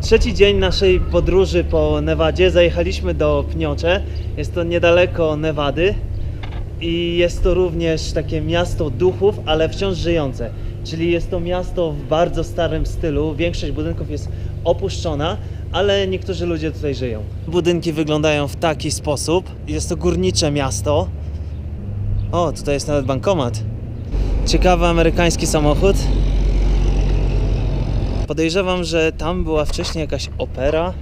Trzeci dzień naszej podróży po Nevadzie. Zajechaliśmy do Pniocze. Jest to niedaleko Nevady. I jest to również takie miasto duchów, ale wciąż żyjące. Czyli jest to miasto w bardzo starym stylu. Większość budynków jest opuszczona, ale niektórzy ludzie tutaj żyją. Budynki wyglądają w taki sposób. Jest to górnicze miasto. O, tutaj jest nawet bankomat. Ciekawy amerykański samochód. Podejrzewam, że tam była wcześniej jakaś opera,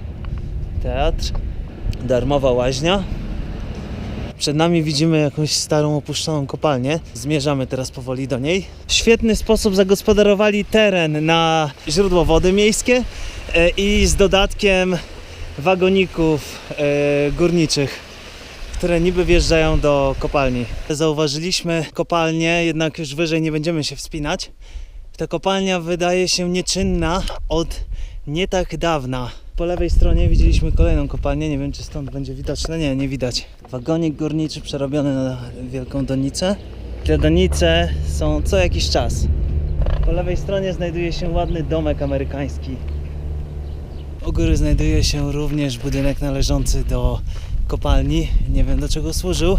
teatr, darmowa łaźnia. Przed nami widzimy jakąś starą, opuszczoną kopalnię. Zmierzamy teraz powoli do niej. W świetny sposób zagospodarowali teren na źródło wody miejskie e, i z dodatkiem wagoników e, górniczych, które niby wjeżdżają do kopalni. Zauważyliśmy kopalnię, jednak już wyżej nie będziemy się wspinać. Ta kopalnia wydaje się nieczynna od nie tak dawna. Po lewej stronie widzieliśmy kolejną kopalnię, nie wiem czy stąd będzie widoczne, nie, nie widać. Wagonik górniczy przerobiony na wielką donicę. Te donice są co jakiś czas. Po lewej stronie znajduje się ładny domek amerykański. U góry znajduje się również budynek należący do kopalni. Nie wiem do czego służył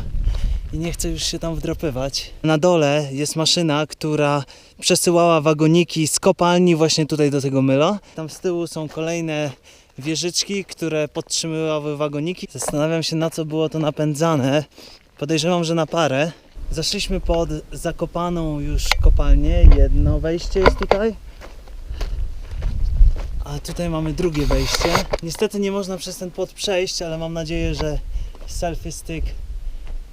i nie chcę już się tam wdropywać. Na dole jest maszyna, która przesyłała wagoniki z kopalni właśnie tutaj do tego myla. Tam z tyłu są kolejne wieżyczki, które podtrzymywały wagoniki. Zastanawiam się na co było to napędzane. Podejrzewam, że na parę. Zaszliśmy pod zakopaną już kopalnię. Jedno wejście jest tutaj. A tutaj mamy drugie wejście. Niestety nie można przez ten płot przejść, ale mam nadzieję, że selfie stick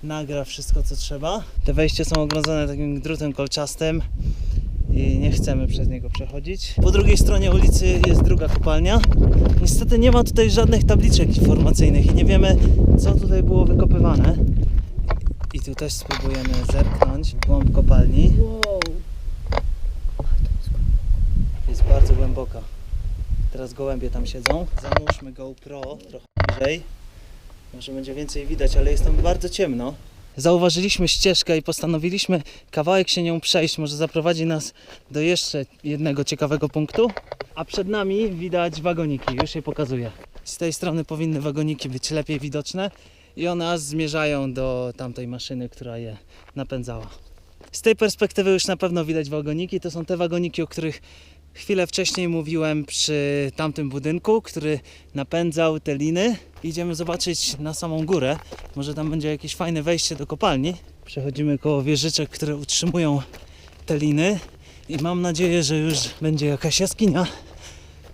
nagra wszystko co trzeba. Te wejście są ogrodzone takim drutem kolczastym i nie chcemy przez niego przechodzić. Po drugiej stronie ulicy jest druga kopalnia. Niestety nie ma tutaj żadnych tabliczek informacyjnych i nie wiemy co tutaj było wykopywane. I tu też spróbujemy zerknąć w głąb kopalni. Wow. Jest bardzo głęboka. Teraz gołębie tam siedzą. Zanúżmy GoPro trochę bliżej. Może będzie więcej widać, ale jest tam bardzo ciemno. Zauważyliśmy ścieżkę i postanowiliśmy kawałek się nią przejść. Może zaprowadzi nas do jeszcze jednego ciekawego punktu. A przed nami widać wagoniki. Już je pokazuję. Z tej strony powinny wagoniki być lepiej widoczne i one zmierzają do tamtej maszyny, która je napędzała. Z tej perspektywy już na pewno widać wagoniki. To są te wagoniki, o których chwilę wcześniej mówiłem przy tamtym budynku, który napędzał te liny. Idziemy zobaczyć na samą górę. Może tam będzie jakieś fajne wejście do kopalni. Przechodzimy koło wieżyczek, które utrzymują te liny. I mam nadzieję, że już będzie jakaś jaskinia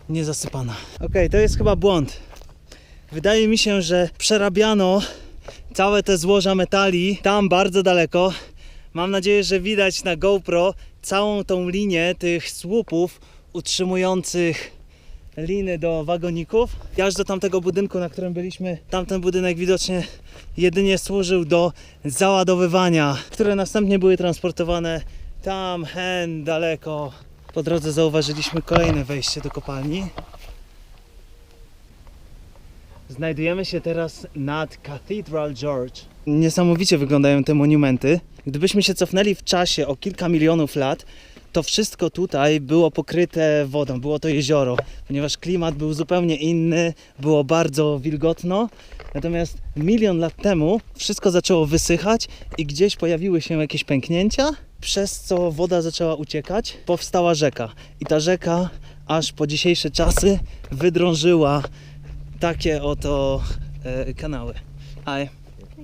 niezasypana. Okej, to jest chyba błąd. Wydaje mi się, że przerabiano całe te złoża metali tam bardzo daleko. Mam nadzieję, że widać na GoPro całą tą linię tych słupów utrzymujących liny do wagoników. Aż do tamtego budynku, na którym byliśmy, tamten budynek widocznie jedynie służył do załadowywania, które następnie były transportowane tam, hen, daleko. Po drodze zauważyliśmy kolejne wejście do kopalni. Znajdujemy się teraz nad Cathedral George. Niesamowicie wyglądają te monumenty. Gdybyśmy się cofnęli w czasie o kilka milionów lat, to wszystko tutaj było pokryte wodą, było to jezioro, ponieważ klimat był zupełnie inny, było bardzo wilgotno. Natomiast milion lat temu wszystko zaczęło wysychać i gdzieś pojawiły się jakieś pęknięcia, przez co woda zaczęła uciekać. Powstała rzeka i ta rzeka aż po dzisiejsze czasy wydrążyła takie oto e, kanały.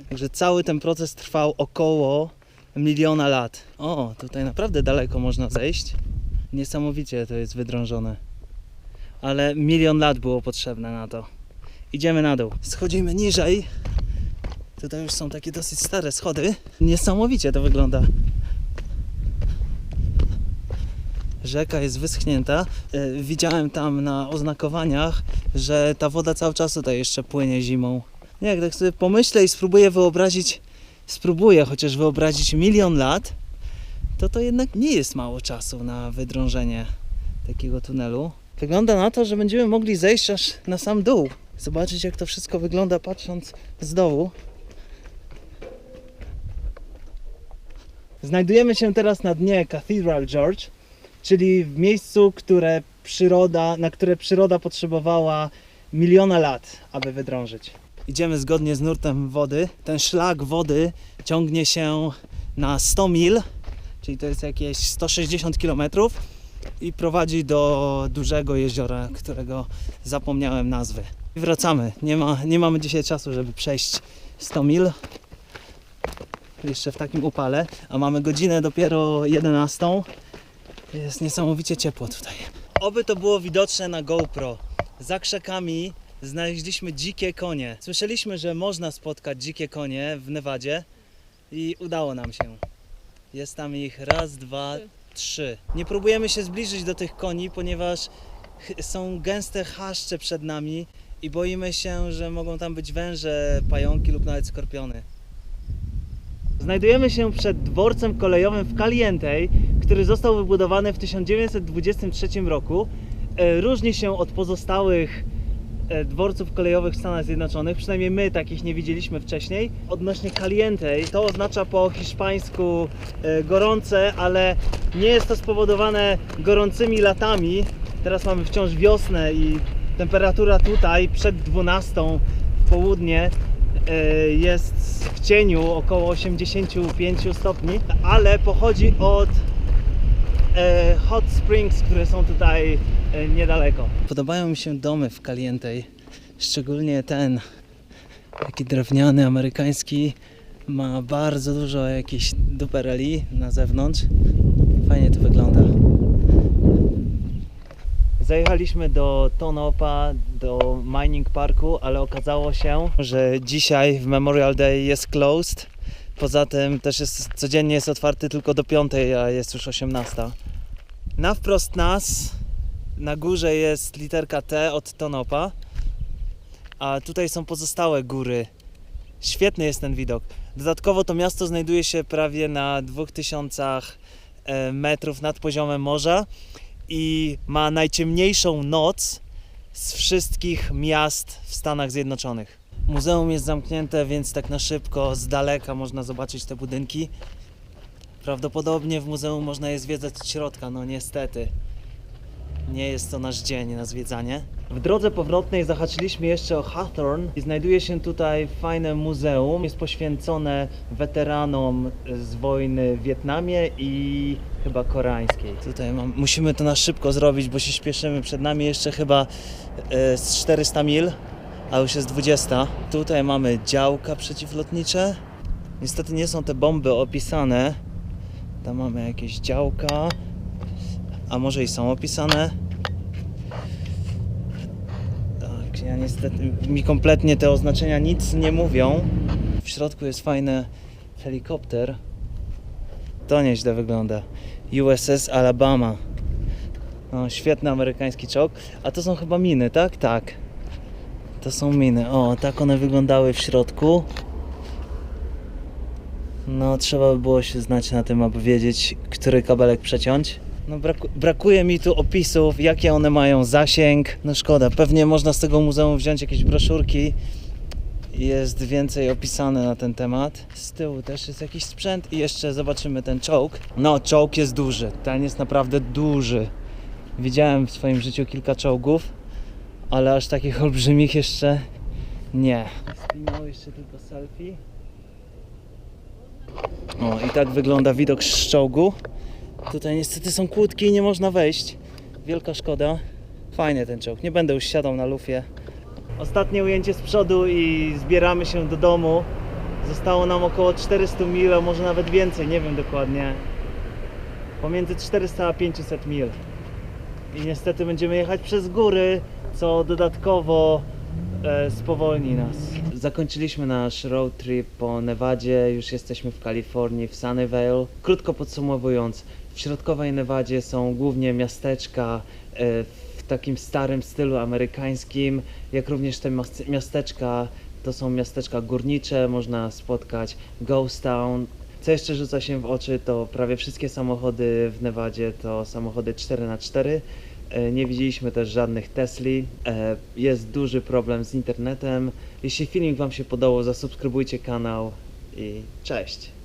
Także cały ten proces trwał około miliona lat. O, tutaj naprawdę daleko można zejść. Niesamowicie to jest wydrążone. Ale milion lat było potrzebne na to. Idziemy na dół. Schodzimy niżej. Tutaj już są takie dosyć stare schody. Niesamowicie to wygląda. Rzeka jest wyschnięta. E, Widziałem tam na oznakowaniach, że ta woda cały czas tutaj jeszcze płynie zimą. Nie, jak tak sobie pomyślę i spróbuję wyobrazić, spróbuję chociaż wyobrazić milion lat, to to jednak nie jest mało czasu na wydrążenie takiego tunelu. Wygląda na to, że będziemy mogli zejść aż na sam dół. Zobaczyć jak to wszystko wygląda patrząc z dołu. Znajdujemy się teraz na dnie Cathedral George, czyli w miejscu, które przyroda, na które przyroda potrzebowała miliona lat, aby wydrążyć. Idziemy zgodnie z nurtem wody. Ten szlak wody ciągnie się na 100 mil, czyli to jest jakieś 160 km i prowadzi do dużego jeziora, którego zapomniałem nazwy. I wracamy. Nie, ma, nie mamy dzisiaj czasu, żeby przejść 100 mil. Jeszcze w takim upale, a mamy godzinę dopiero 11. Jest niesamowicie ciepło tutaj. Oby to było widoczne na GoPro. Za krzakami znaleźliśmy dzikie konie. Słyszeliśmy, że można spotkać dzikie konie w Nevadzie i udało nam się. Jest tam ich raz, dwa, trzy. Nie próbujemy się zbliżyć do tych koni, ponieważ są gęste chaszcze przed nami i boimy się, że mogą tam być węże, pająki lub nawet skorpiony. Znajdujemy się przed dworcem kolejowym w Calientej, który został wybudowany w 1923 roku. E, Różni się od pozostałych dworców kolejowych w Stanach Zjednoczonych, przynajmniej my takich nie widzieliśmy wcześniej. Odnośnie Calientej, to oznacza po hiszpańsku e, gorące, ale nie jest to spowodowane gorącymi latami. Teraz mamy wciąż wiosnę i temperatura tutaj przed 12 w południe e, jest w cieniu około 85 stopni, ale pochodzi od e, hot springs, które są tutaj e, niedaleko. Podobają mi się domy w Calientej, szczególnie ten taki drewniany, amerykański. Ma bardzo dużo jakichś dupereli na zewnątrz. Fajnie to wygląda. Zajechaliśmy do Tonopa, do Mining Parku, ale okazało się, że dzisiaj w Memorial Day jest closed. Poza tym też jest, codziennie jest otwarty tylko do 5, a jest już 18. Na wprost nas na górze jest literka T od Tonopa, a tutaj są pozostałe góry. Świetny jest ten widok. Dodatkowo to miasto znajduje się prawie na 2000 e, metrów nad poziomem morza i ma najciemniejszą noc z wszystkich miast w Stanach Zjednoczonych. Muzeum jest zamknięte, więc tak na szybko, z daleka można zobaczyć te budynki. Prawdopodobnie w muzeum można je zwiedzać od środka, no niestety. Nie jest to nasz dzień na zwiedzanie. W drodze powrotnej zahaczyliśmy jeszcze o Hawthorne i znajduje się tutaj fajne muzeum. Jest poświęcone weteranom z wojny w Wietnamie i chyba koreańskiej. Tutaj mam, musimy to na szybko zrobić, bo się śpieszymy. Przed nami jeszcze chyba e, z 400 mil, a już jest 20. Tutaj mamy działka przeciwlotnicze. Niestety nie są te bomby opisane. Tam mamy jakieś działka, a może i są opisane. Tak, ja niestety, mi kompletnie te oznaczenia nic nie mówią. W środku jest fajny helikopter. To nieźle wygląda. USS Alabama. No, świetny amerykański czołg. A to są chyba miny, tak? Tak. To są miny. O, tak one wyglądały w środku. No, trzeba by było się znać na tym, aby wiedzieć, który kabelek przeciąć. No, braku- brakuje mi tu opisów, jakie one mają zasięg. No szkoda, pewnie można z tego muzeum wziąć jakieś broszurki. Jest więcej opisane na ten temat. Z tyłu też jest jakiś sprzęt i jeszcze zobaczymy ten czołg. No, czołg jest duży. Ten jest naprawdę duży. Widziałem w swoim życiu kilka czołgów, ale aż takich olbrzymich jeszcze nie. Spinał jeszcze tylko selfie. O, i tak wygląda widok z czołgu. Tutaj niestety są kłódki i nie można wejść. Wielka szkoda. Fajnie ten czołg. Nie będę już siadał na lufie. Ostatnie ujęcie z przodu i zbieramy się do domu. Zostało nam około 400 mil, a może nawet więcej, nie wiem dokładnie. Pomiędzy 400 a 500 mil. I niestety będziemy jechać przez góry, co dodatkowo e, spowolni nas. Zakończyliśmy nasz road trip po Nevadzie, już jesteśmy w Kalifornii, w Sunnyvale. Krótko podsumowując, w środkowej Nevadzie są głównie miasteczka e, w takim starym stylu amerykańskim, jak również te miast- miasteczka to są miasteczka górnicze, można spotkać Ghost Town. Co jeszcze rzuca się w oczy, to prawie wszystkie samochody w Nevadzie to samochody 4x4. E, Nie widzieliśmy też żadnych Tesli. E, Jest duży problem z internetem. Jeśli filmik Wam się podobał, zasubskrybujcie kanał i cześć!